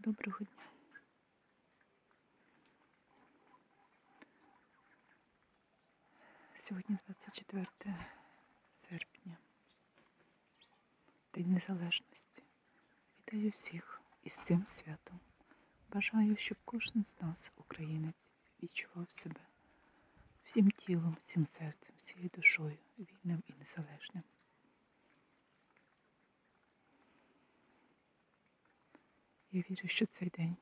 Доброго дня. Сьогодні 24 серпня, День Незалежності. Вітаю всіх із цим святом. Бажаю, щоб кожен з нас, українець, відчував себе всім тілом, всім серцем, всією душою, вільним і незалежним. Я вірю, що цей день,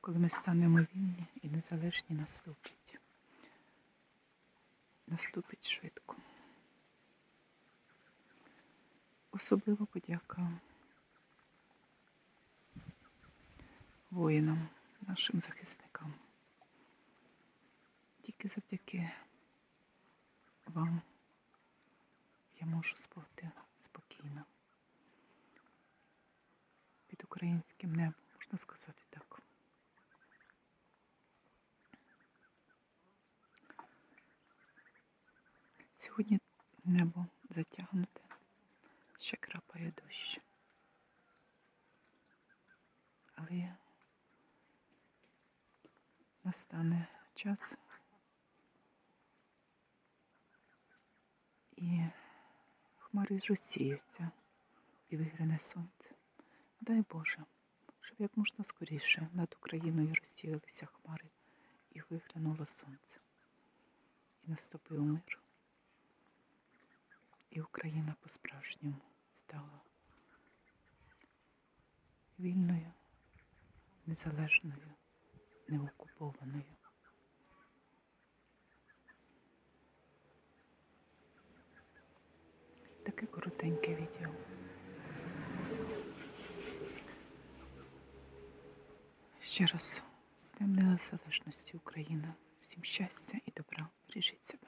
коли ми станемо вільні і незалежні, наступить. Наступить швидко. Особливо подяка воїнам, нашим захисникам. Тільки завдяки вам я можу спати спокійно українським небом, можна сказати так. Сьогодні небо затягнуте, ще крапає дощ. Але настане час і хмари розсіються і вигране сонце. Дай Боже, щоб як можна скоріше над Україною розсіялися хмари і виглянуло сонце. І наступив мир. І Україна по-справжньому стала вільною, незалежною, неокупованою. Таке коротеньке відео. Ще раз з Днем Незалежності Україна. Всім щастя і добра. Бережіть себе.